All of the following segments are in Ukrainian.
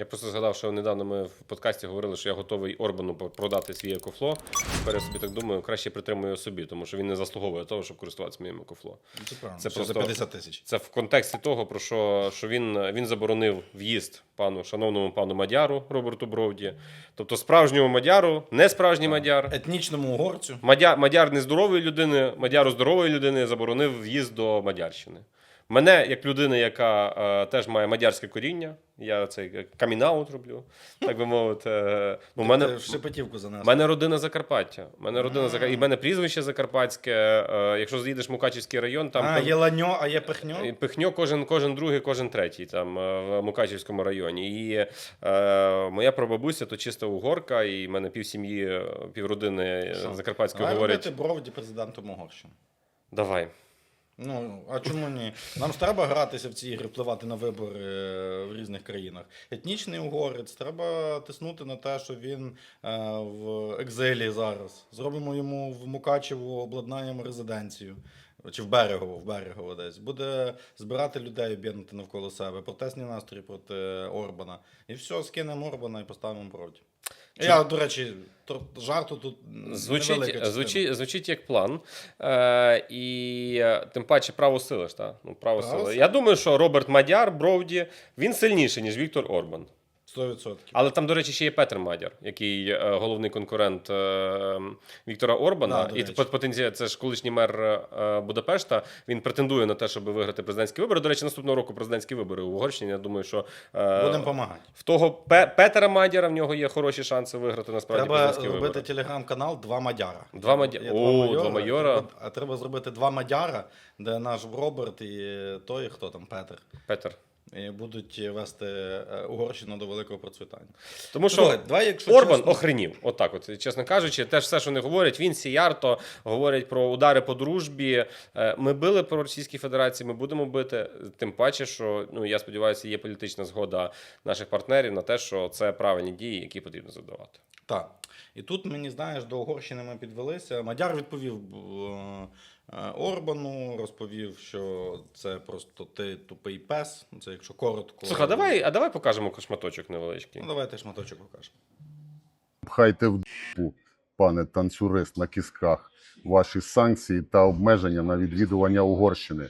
Я просто згадав, що недавно ми в подкасті говорили, що я готовий Орбану продати свій екофло. Тепер я собі так думаю, краще притримую собі, тому що він не заслуговує того, щоб користуватися моїм екофло. Це правильно. Це просто- за 50 тисяч. Це в контексті того, про що, що він, він заборонив в'їзд пану, шановному пану Мадяру Роберту Бровді. Тобто справжньому Мадяру, не справжній Мадяр. Етнічному угорцю. Мадяр, Мадяр нездорової людини, Мадяру здорової людини заборонив в'їзд до Мадярщини. Мене, як людина, яка е, теж має мадярське коріння, я цей камінаут роблю, так би мовити. Е, ну, мене, в Шепетівку занес. у мене родина Закарпаття. Мене родина Закар... І в мене прізвище Закарпатське. Е, якщо заїдеш в Мукачівський район, там а, пев- є ланьо, а є пихньо. і Пихньо кожен, кожен другий, кожен третій там е, в Мукачівському районі. І е, моя прабабуся то чиста угорка, і в мене півсім'ї, е, півродини е, Що? Закарпатської Давай говорять. робити бровді президентом Угорщини. Давай. Ну, а чому ні? Нам ж треба гратися в ці ігри, впливати на вибори е, в різних країнах. Етнічний угорець, треба тиснути на те, що він е, в екзилі зараз. Зробимо йому в Мукачеву, обладнаємо резиденцію. Чи в Берегово, в Берегово десь. Буде збирати людей, об'єднати навколо себе, протестні настрої проти Орбана. І все, скинемо Орбана і поставимо проти. Я, до речі, жарту тут Звучить, звучить, звучить як план. Е, і е, тим паче право сили ж, та? Ну, право Право сили. сили. Я думаю, що Роберт Мадяр, Бровді, він сильніший, ніж Віктор Орбан. 100%. Але там, до речі, ще є Петр Мадяр, який е, головний конкурент е, Віктора Орбана. Да, і потенція, це ж колишній мер е, Будапешта. Він претендує на те, щоб виграти президентські вибори. До речі, наступного року президентські вибори у Угорщині. Я думаю, що Будемо допомагати. в того Пе- Петера Мадяра в нього є хороші шанси виграти насправді Треба президентські вибори. телеграм-канал Два Мадяра. Два Мадя- Є О, два Майора. А треба зробити два Мадяра, де наш Роберт і той, хто там, Петр. Петер. І будуть вести е, Угорщину до великого процвітання. Тому що Слухай, давай, якщо Орбан чесно- охренів. Отак, от, чесно кажучи, теж все, що вони говорять, він сіярто говорять про удари по дружбі. Е, Ми били по Російській Федерації, ми будемо бити. Тим паче, що ну я сподіваюся, є політична згода наших партнерів на те, що це правильні дії, які потрібно завдавати. Так. І тут мені знаєш, до Угорщини ми підвелися. Мадяр відповів е, е, Орбану, розповів, що це просто ти тупий пес. Це якщо коротко. Слухай, а давай, а давай покажемо шматочок невеличкий. Ну, давайте шматочок покажемо. Пхайте в дупу, пане танцюрист на кістках, ваші санкції та обмеження на відвідування Угорщини.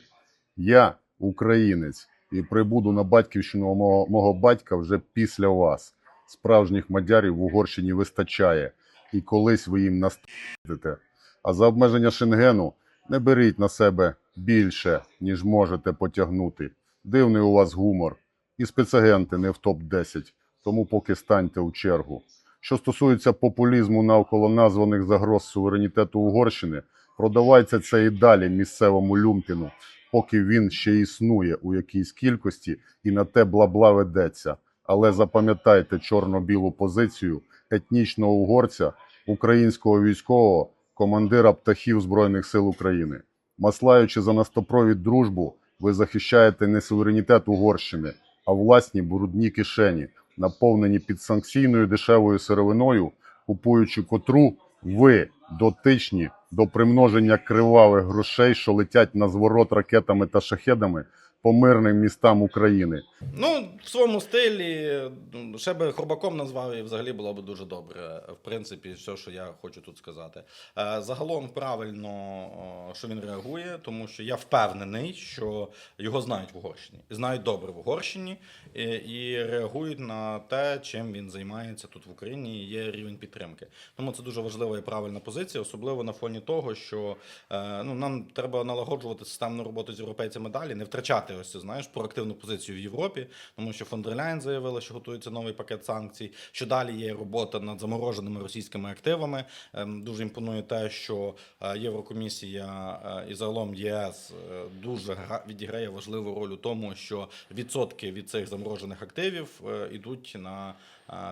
Я українець і прибуду на батьківщину мого, мого батька вже після вас. Справжніх мадярів в Угорщині вистачає, і колись ви їм настидите. А за обмеження Шенгену не беріть на себе більше, ніж можете потягнути. Дивний у вас гумор. І спецагенти не в топ-10, тому поки станьте у чергу. Що стосується популізму навколо названих загроз суверенітету Угорщини, продавайте це і далі місцевому люмпіну, поки він ще існує у якійсь кількості і на те бла-бла ведеться. Але запам'ятайте чорно-білу позицію етнічного угорця, українського військового, командира птахів Збройних сил України. Маслаючи за настопровід дружбу, ви захищаєте не суверенітет Угорщини, а власні брудні кишені, наповнені підсанкційною дешевою сировиною, купуючи котру ви дотичні до примноження кривавих грошей, що летять на зворот ракетами та шахедами по мирним містам України. Ну, в своєму стилі, ну, ще би хробаком назвав і взагалі було б дуже добре. В принципі, все, що я хочу тут сказати. Е, Загалом правильно, що він реагує, тому що я впевнений, що його знають в Угорщині. Знають добре в Угорщині, і, і реагують на те, чим він займається тут в Україні. і Є рівень підтримки. Тому це дуже важлива і правильна позиція, особливо на фоні того, що е, ну, нам треба налагоджувати системну роботу з європейцями далі, не втрачати ось це, знаєш, проактивну позицію в Європі, тому що фон заявила, що готується новий пакет санкцій. Що далі є робота над замороженими російськими активами. Ем, Дуже імпонує те, що е, Єврокомісія е, і загалом ЄС е, дуже гра- відіграє важливу роль у тому, що відсотки від цих заморожених активів йдуть на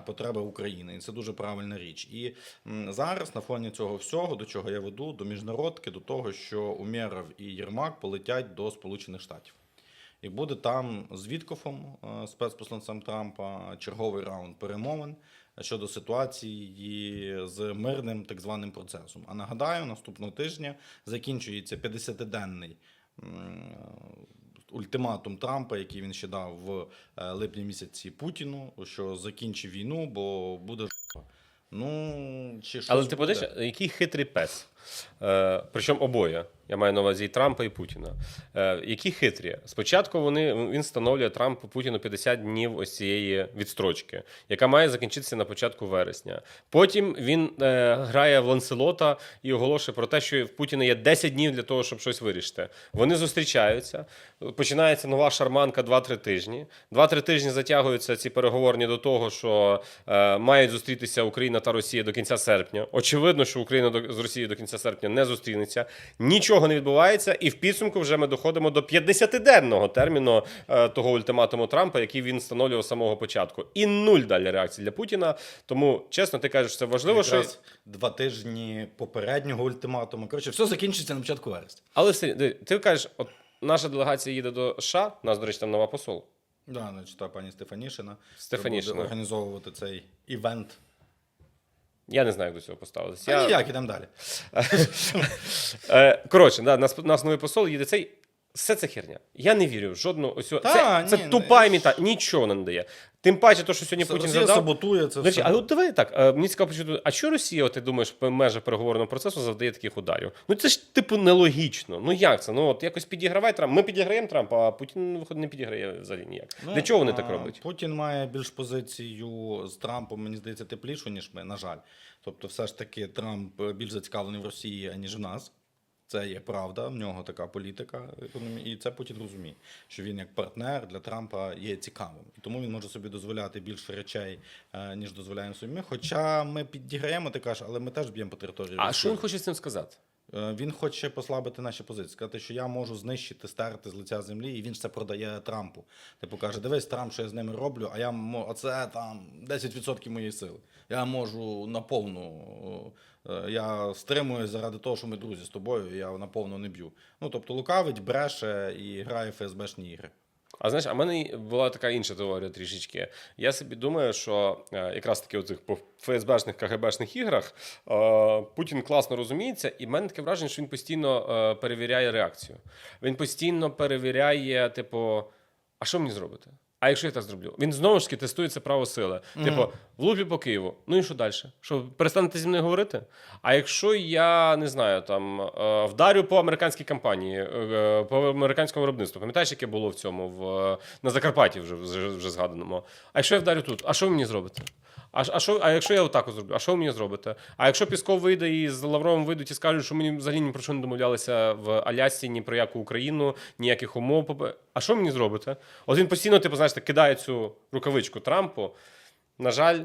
потреби України, і це дуже правильна річ. І зараз на фоні цього всього, до чого я веду, до міжнародки, до того, що Умєров і Єрмак полетять до Сполучених Штатів. І буде там з Віткофом, е, спецпосланцем Трампа, черговий раунд перемовин щодо ситуації з мирним так званим процесом. А нагадаю, наступного тижня закінчується 50-денний ультиматум Трампа, який він ще дав в е, липні місяці Путіну, що закінчи війну, бо буде. Ну, чи щось Але ти подивишся, який хитрий пес. Е, причому обоє. Я маю на увазі і Трампа, і Путіна. Е, які хитрі. Спочатку вони, він встановлює Трампу Путіну 50 днів ось цієї відстрочки, яка має закінчитися на початку вересня. Потім він е, грає в Ланселота і оголошує про те, що в Путіна є 10 днів для того, щоб щось вирішити. Вони зустрічаються, починається нова шарманка 2-3 тижні. 2-3 тижні затягуються ці переговорні до того, що е, мають зустрітися Україна та Росія до кінця серпня. Очевидно, що Україна до, з Росією до кінця серпня не зустрінеться. Нічого не відбувається, і в підсумку вже ми доходимо до 50-денного терміну е, того ультиматуму Трампа, який він встановлював з самого початку. І нуль далі реакції для Путіна. Тому чесно, ти кажеш, це важливо, що два тижні попереднього ультиматуму. Коротше, все закінчиться на початку вересня. але все, ти- ти кажеш, от наша делегація їде до США. У нас, до речі, там нова посол. Да, значить, та пані Стефанішина. Стефанішина. Буде організовувати цей івент. Я не знаю, як до цього поставитися. А Я... ніяк, ідемо далі. Е, Коротше, да, нас, нас новий посол їде цей. Все це херня. Я не вірю в жодну ось Та, це, це тупа ну, іміта, нічого не дає. Тим паче, то, що сьогодні Путін Росія задав. саботує це До речі, все. а от давай так. е, Мені цікаво почути, а що Росія, от ти думаєш, в межах переговорного процесу завдає таких ударів? Ну це ж типу нелогічно. Ну як це? Ну от якось підігравай Трамп. Ми підіграємо Трампа, а Путін виходить не підіграє взагалі ніяк. Ну, Для чого вони а, так роблять? Путін має більш позицію з Трампом, мені здається, теплішу, ніж ми, на жаль. Тобто, все ж таки, Трамп більш зацікавлений в Росії, аніж в нас. Це є правда, в нього така політика, економі- і це Путін розуміє, що він як партнер для Трампа є цікавим. І тому він може собі дозволяти більше речей, е, ніж дозволяємо собі ми. Хоча ми підіграємо, ти кажеш, але ми теж б'ємо по території. А Росії. що він хоче з цим сказати? Е, Він хоче послабити наші позиції, сказати, що я можу знищити, стерти з лиця землі, і він ж це продає Трампу. Типу каже: дивись, Трамп, що я з ними роблю, а я мо- оце там 10% моєї сили. Я можу наповну. е, Я стримую заради того, що ми друзі з тобою, я наповну не б'ю. Ну тобто лукавить, бреше і грає в ФСБшні ігри. А знаєш, а в мене була така інша теорія трішечки. Я собі думаю, що е, якраз таки у цих ФСБшних КГБшних іграх е, Путін класно розуміється, і в мене таке враження, що він постійно е, перевіряє реакцію. Він постійно перевіряє, типу, а що мені зробити? А якщо я так зроблю? Він знову ж таки тестує це право сили. Типу, Лупі по Києву. Ну і що далі? Що перестанете зі мною говорити? А якщо я не знаю, там е, вдарю по американській компанії, е, по американському виробництву, пам'ятаєш, яке було в цьому в на Закарпатті вже, вже, вже згаданому. А якщо я вдарю тут, а що ви мені зробите? А, а, що, а якщо я отак зроблю, а що ви мені зробите? А якщо Пісков вийде і з Лавровим вийдуть і скажуть, що ми взагалі ні про що не домовлялися в Алясці, ні про яку Україну, ніяких умов. А що мені зробите? От він постійно, типу, знаєш, кидає цю рукавичку Трампу. На жаль,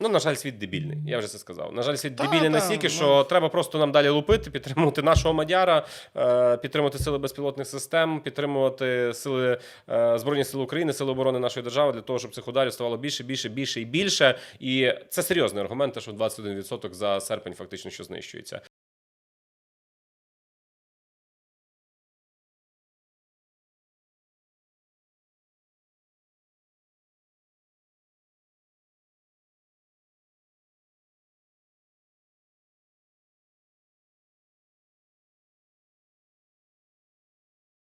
Ну, на жаль, світ дебільний. Я вже це сказав. На жаль, світ Та, дебільний та, настільки, ну. що треба просто нам далі лупити, підтримувати нашого мадяра, е, підтримувати сили безпілотних систем, підтримувати сили е, збройні сили України, сили оборони нашої держави для того, щоб цих ударів ставало більше, більше, більше і більше. І це серйозний аргумент, те, що 21% за серпень фактично що знищується.